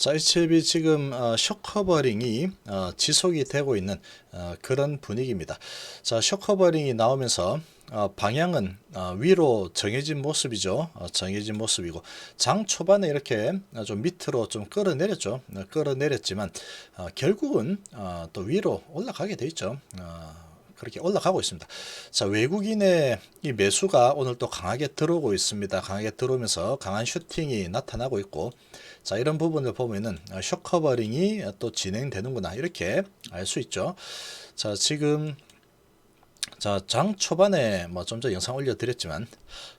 자, HLB 지금 어, 쇼커버링이 어, 지속이 되고 있는 어, 그런 분위기입니다. 자, 쇼커버링이 나오면서 어, 방향은 어, 위로 정해진 모습이죠. 어, 정해진 모습이고 장 초반에 이렇게 어, 좀 밑으로 좀 끌어내렸죠. 어, 끌어내렸지만 어, 결국은 어, 또 위로 올라가게 돼 있죠. 어, 그렇게 올라가고 있습니다. 자, 외국인의 이 매수가 오늘 또 강하게 들어오고 있습니다. 강하게 들어오면서 강한 슈팅이 나타나고 있고, 자, 이런 부분을 보면은 어, 쇼커버링이 또 진행되는구나. 이렇게 알 수 있죠. 자, 지금 자, 장 초반에 뭐 좀 전 영상 올려드렸지만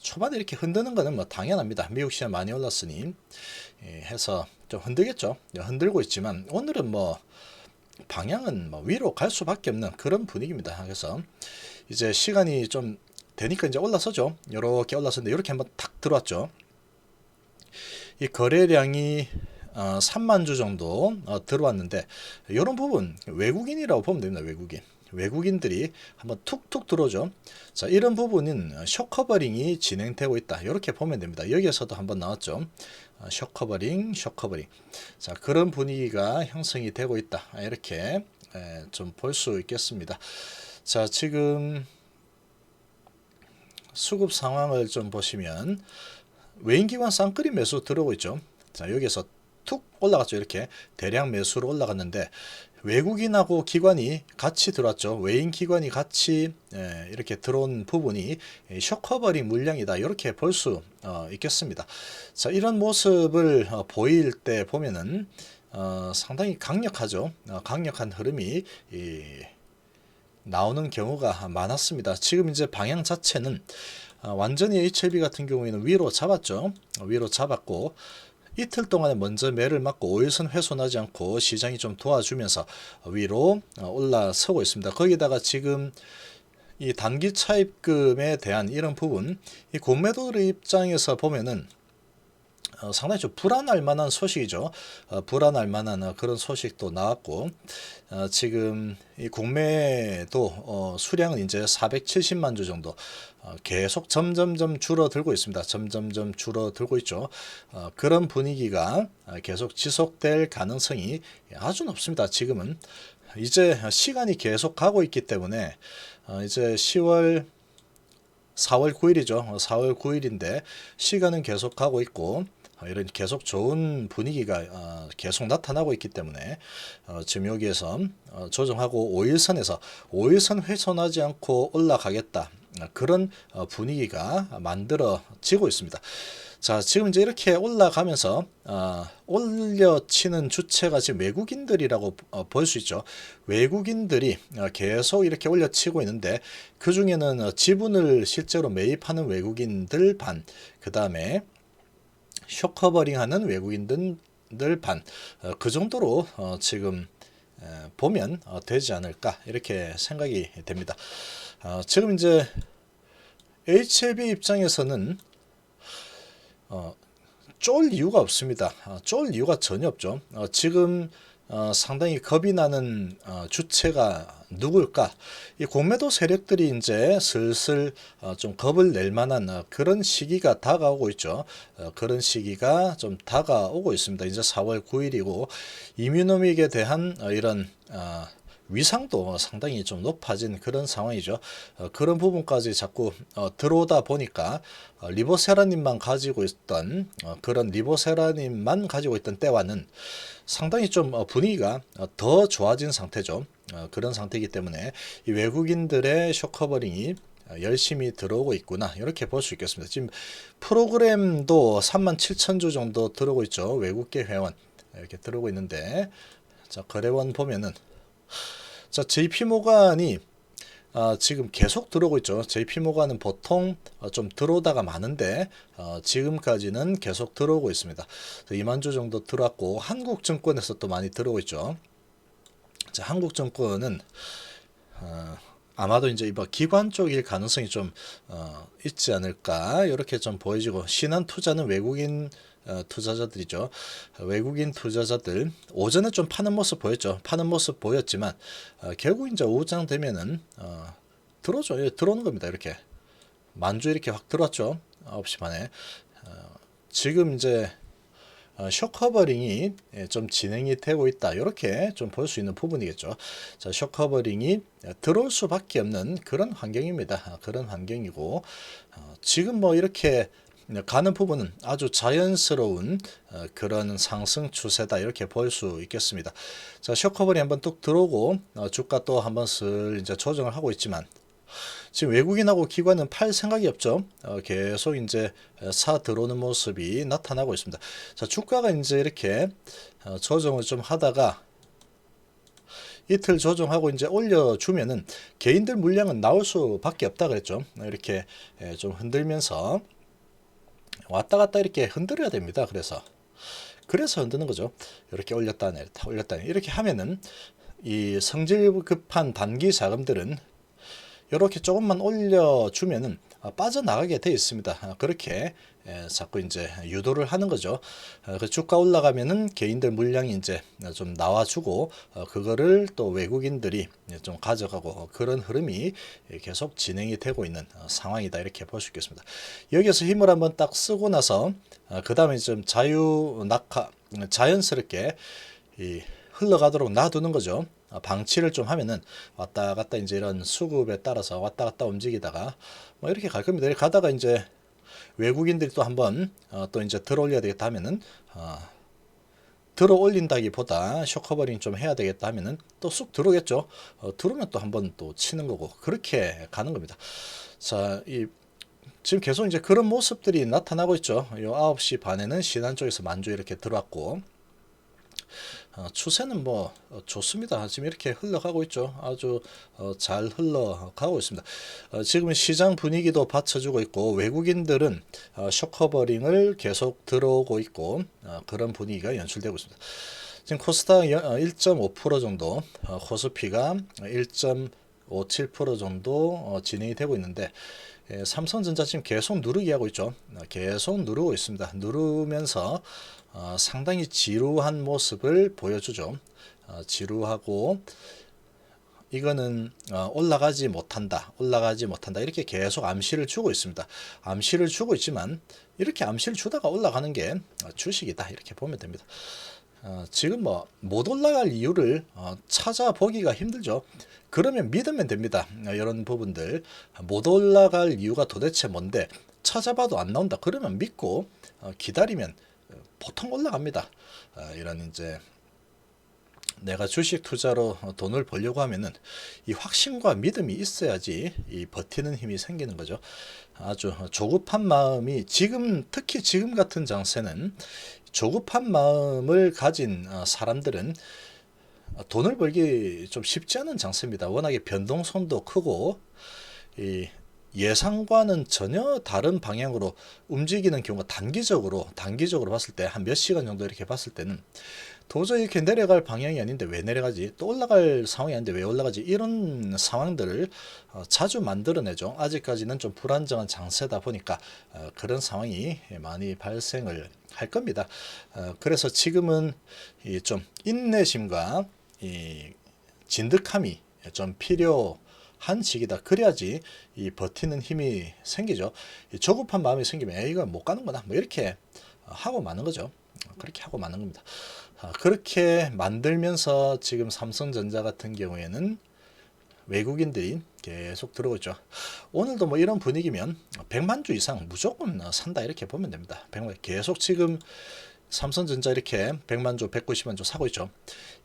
초반에 이렇게 흔드는 거는 뭐 당연합니다. 미국 시장 많이 올랐으니 예, 해서 좀 흔들겠죠. 예, 흔들고 있지만 오늘은 뭐 방향은 뭐 위로 갈 수밖에 없는 그런 분위기입니다. 그래서 이제 시간이 좀 되니까 이제 올라서죠. 이렇게 올라서는데 이렇게 한번 탁 들어왔죠. 이 거래량이 어, 3만 주 정도 어, 들어왔는데 이런 부분 외국인이라고 보면 됩니다. 외국인. 외국인들이 한번 툭툭 들어오죠. 자, 이런 부분은 쇼커버링이 진행되고 있다. 이렇게 보면 됩니다. 여기에서도 한번 나왔죠. 어, 쇼커버링, 쇼커버링. 자, 그런 분위기가 형성이 되고 있다. 아, 이렇게 좀 볼 수 있겠습니다. 자, 지금 수급 상황을 좀 보시면 외인기관 쌍끌이 매수 들어오고 있죠. 자, 여기서 툭 올라갔죠. 이렇게 대량 매수로 올라갔는데 외국인하고 기관이 같이 들어왔죠. 외인 기관이 같이 예, 이렇게 들어온 부분이 쇼커버링 물량이다. 이렇게 볼수 어, 있겠습니다. 자, 이런 모습을 어, 보일 때 보면은 어, 상당히 강력하죠. 어, 강력한 흐름이 이, 나오는 경우가 많았습니다. 지금 이제 방향 자체는 어, 완전히 HLB 같은 경우에는 위로 잡았죠. 어, 위로 잡았고 이틀 동안에 먼저 매를 맞고 5일선 훼손하지 않고 시장이 좀 도와주면서 위로 어, 올라서고 있습니다. 거기다가 지금 이 단기 차입금에 대한 이런 부분, 이 공매도의 입장에서 보면은 어, 상당히 좀 불안할 만한 소식이죠. 어, 불안할 만한 어, 그런 소식도 나왔고 어, 지금 이 어, 수량은 이제 470만 주 정도 어, 계속 점점점 줄어들고 있습니다. 점점점 줄어들고 있죠. 어, 그런 분위기가 어, 계속 지속될 가능성이 아주 높습니다. 지금은 이제 시간이 계속 가고 있기 때문에 어, 이제 10월 4월 9일이죠. 4월 9일인데 시간은 계속 가고 있고 어, 이런 계속 좋은 분위기가 어, 계속 나타나고 있기 때문에 어, 지금 여기에서 어, 조정하고 5일선에서 5일선 훼손하지 않고 올라가겠다. 어, 그런 어, 분위기가 만들어지고 있습니다. 자, 지금 이제 이렇게 올라가면서 어, 올려치는 주체가 지금 외국인들이라고 어, 볼수 있죠. 외국인들이 어, 계속 이렇게 올려치고 있는데 그 중에는 어, 지분을 실제로 매입하는 외국인들 반, 그 다음에 쇼커버링하는 외국인들 반, 어, 그 정도로 어, 지금 에, 보면 어, 되지 않을까 이렇게 생각이 됩니다. 어, 지금 이제 HLB 입장에서는 어, 쫄 이유가 없습니다. 어, 쫄 이유가 전혀 없죠. 어, 지금 어, 상당히 겁이 나는 어, 주체가 누굴까? 이 공매도 세력들이 이제 슬슬 어, 좀 겁을 낼 만한 어, 그런 시기가 다가오고 있죠. 어, 그런 시기가 좀 다가오고 있습니다. 이제 4월 9일이고 이뮤노믹에 대한 어, 이런 어, 위상도 상당히 좀 높아진 그런 상황이죠. 어, 그런 부분까지 자꾸 어, 들어오다 보니까 어, 리보세라님만 가지고 있던 어, 그런 리보세라님만 가지고 있던 때와는 상당히 좀 어, 분위기가 어, 더 좋아진 상태죠. 어, 그런 상태이기 때문에 이 외국인들의 쇼커버링이 어, 열심히 들어오고 있구나 이렇게 볼 수 있겠습니다. 지금 프로그램도 3만 7천 주 정도 들어오고 있죠. 외국계 회원 이렇게 들어오고 있는데 자 거래원 보면은 자, JP 모간이 아, 지금 계속 들어오고 있죠. JP 모간은 보통 어, 좀 들어오다가 많은데 어, 지금까지는 계속 들어오고 있습니다. 2만 주 정도 들어왔고 한국증권에서 또 많이 들어오고 있죠. 자, 한국증권은 어, 아마도 이제 이번 기관 쪽일 가능성이 좀 어, 있지 않을까 이렇게 좀 보여지고 신한 투자는 외국인 어, 투자자들이죠. 외국인 투자자들 오전에 좀 파는 모습 보였죠. 파는 모습 보였지만 어, 결국 이제 오후장 되면은 어, 들어오죠. 예, 들어오는 겁니다. 이렇게 만주 이렇게 확 들어왔죠. 9시 반에 어, 지금 이제 어, 쇼커버링이 예, 좀 진행이 되고 있다. 이렇게 좀 볼 수 있는 부분이겠죠. 자, 쇼커버링이 들어올 수밖에 없는 그런 환경입니다. 아, 그런 환경이고 어, 지금 뭐 이렇게 가는 부분은 아주 자연스러운 어, 그런 상승 추세다 이렇게 볼 수 있겠습니다. 자, 쇼커버링 한번 뚝 들어오고 어, 주가 또 한번 슬 이제 조정을 하고 있지만 지금 외국인하고 기관은 팔 생각이 없죠. 어, 계속 이제 사 들어오는 모습이 나타나고 있습니다. 자, 주가가 이제 이렇게 어, 조정을 좀 하다가 이틀 조정하고 이제 올려주면은 개인들 물량은 나올 수밖에 없다 그랬죠. 이렇게 예, 좀 흔들면서 왔다 갔다 이렇게 흔들어야 됩니다. 그래서 그래서 흔드는 거죠. 이렇게 올렸다 내렸다 올렸다 내렸다. 이렇게 하면은 이 성질 급한 단기 자금들은 이렇게 조금만 올려주면은 아, 빠져나가게 돼 있습니다. 아, 그렇게 예, 자꾸 이제 유도를 하는 거죠. 아, 그 주가 올라가면은 개인들 물량이 이제 좀 나와주고 어, 그거를 또 외국인들이 좀 가져가고 그런 흐름이 계속 진행이 되고 있는 어, 상황이다 이렇게 볼 수 있겠습니다. 여기서 힘을 한번 딱 쓰고 나서 그 다음에 좀 자유 낙하 자연스럽게 이 흘러가도록 놔두는 거죠. 어, 방치를 좀 하면은 왔다 갔다 이제 이런 수급에 따라서 왔다 갔다 움직이다가 뭐 이렇게 갈 겁니다. 가다가 이제 외국인들이 또 한번 어, 또 이제 들어올려야 되겠다 하면은 어, 들어 올린다기보다 쇼커버링 좀 해야 되겠다 하면은 또 쑥 들어오겠죠. 어, 들어오면 또 한번 또 치는 거고 그렇게 가는 겁니다. 자, 이 지금 계속 이제 그런 모습들이 나타나고 있죠. 요 9시 반에는 신한 쪽에서 만주 이렇게 들어왔고 어, 추세는 뭐 어, 좋습니다. 지금 이렇게 흘러가고 있죠. 아주 어, 잘 흘러가고 있습니다. 어, 지금 시장 분위기도 받쳐주고 있고 외국인들은 어, 쇼커버링을 계속 들어오고 있고 어, 그런 분위기가 연출되고 있습니다. 지금 코스닥 1.5% 정도, 어, 코스피가 1.57% 정도 어, 진행이 되고 있는데 예, 삼성전자 지금 계속 누르기 하고 있죠. 어, 계속 누르고 있습니다. 누르면서 어, 상당히 지루한 모습을 보여주죠. 어, 지루하고 이거는 어, 올라가지 못한다, 올라가지 못한다 이렇게 계속 암시를 주고 있습니다. 암시를 주고 있지만 이렇게 암시를 주다가 올라가는 게 어, 주식이다 이렇게 보면 됩니다. 어, 지금 뭐 못 올라갈 이유를 어, 찾아보기가 힘들죠. 그러면 믿으면 됩니다. 어, 이런 부분들 못 올라갈 이유가 도대체 뭔데 찾아봐도 안 나온다. 그러면 믿고 어, 기다리면 보통 올라갑니다. 어, 이런 이제 내가 주식 투자로 돈을 벌려고 하면은 이 확신과 믿음이 있어야지 이 버티는 힘이 생기는 거죠. 아주 조급한 마음이 지금 특히 지금 같은 장세는 조급한 마음을 가진 어, 사람들은 돈을 벌기 좀 쉽지 않은 장세입니다. 워낙에 변동성도 크고 이 예상과는 전혀 다른 방향으로 움직이는 경우가 단기적으로 단기적으로 봤을 때 한 몇 시간 정도 이렇게 봤을 때는 도저히 이렇게 내려갈 방향이 아닌데 왜 내려가지 또 올라갈 상황이 아닌데 왜 올라가지 이런 상황들을 어, 자주 만들어내죠 아직까지는 좀 불안정한 장세다 보니까 어, 그런 상황이 많이 발생을 할 겁니다 어, 그래서 지금은 좀 인내심과 진득함이 좀 필요 한 시기다. 그래야지 이 버티는 힘이 생기죠. 이 조급한 마음이 생기면 에이 이거 못 가는구나. 뭐 이렇게 하고 마는 거죠. 그렇게 하고 마는 겁니다. 아, 그렇게 만들면서 지금 삼성전자 같은 경우에는 외국인들이 계속 들어오고 있죠. 오늘도 뭐 이런 분위기면 100만 주 이상 무조건 산다 이렇게 보면 됩니다. 100만 계속 지금 삼성전자 이렇게 100만 조, 190만 조 사고 있죠.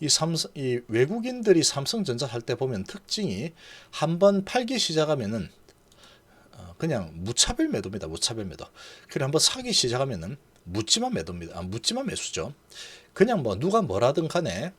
이 삼성 이 외국인들이 삼성전자 살때 보면 특징이 한 번 팔기 시작하면은 어, 그냥 무차별 매도입니다. 무차별 매도. 그리고 한번 사기 시작하면은 묻지만 매도입니다. 아, 묻지만 매수죠. 그냥 뭐 누가 뭐라든 간에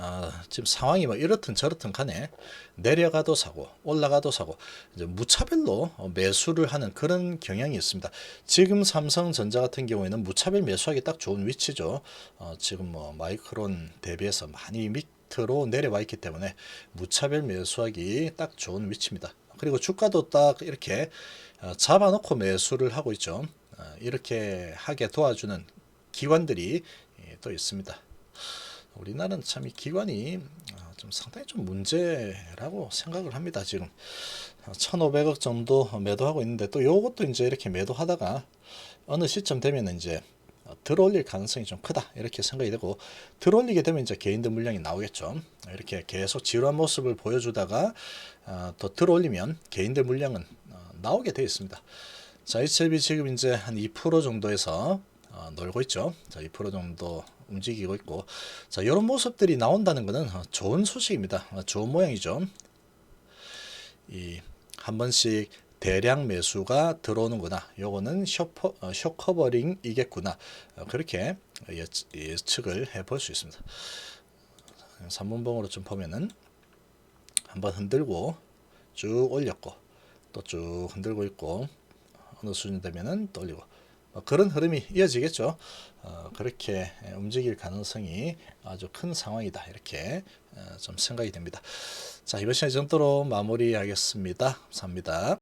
아, 지금 상황이 뭐 이렇든 저렇든 간에 내려가도 사고 올라가도 사고 이제 무차별로 매수를 하는 그런 경향이 있습니다. 지금 삼성전자 같은 경우에는 무차별 매수하기 딱 좋은 위치죠. 어, 지금 뭐 마이크론 대비해서 많이 밑으로 내려와 있기 때문에 무차별 매수하기 딱 좋은 위치입니다. 그리고 주가도 딱 이렇게 어, 잡아놓고 매수를 하고 있죠. 어, 이렇게 하게 도와주는 기관들이 예, 또 있습니다. 우리나라는 참 이 기관이 아, 좀 상당히 좀 문제라고 생각을 합니다. 지금 1,500억 정도 매도하고 있는데 또 요것도 이제 이렇게 매도하다가 어느 시점 되면 이제 어, 들어올릴 가능성이 좀 크다 이렇게 생각이 되고 들어올리게 되면 이제 개인들 물량이 나오겠죠. 이렇게 계속 지루한 모습을 보여주다가 어, 더 들어올리면 개인들 물량은 어, 나오게 되어 있습니다. 자, HLB 지금 이제 한 2% 정도에서 어, 놀고 있죠. 자, 2% 정도 움직이고 있고, 자, 이런 모습들이 나온다는 것은 어, 좋은 소식입니다. 어, 좋은 모양이죠. 이 한 번씩 대량 매수가 들어오는구나. 요거는 쇼퍼, 어, 쇼커버링이겠구나. 어, 그렇게 예측, 예측을 해볼 수 있습니다. 3분봉으로 좀 보면은 한번 흔들고 쭉 올렸고 또 쭉 흔들고 있고 어느 수준 되면은 어, 그런 흐름이 이어지겠죠. 어, 그렇게 움직일 가능성이 아주 큰 상황이다. 이렇게 어, 좀 생각이 됩니다. 자, 이번 시간 이 정도로 마무리하겠습니다. 감사합니다.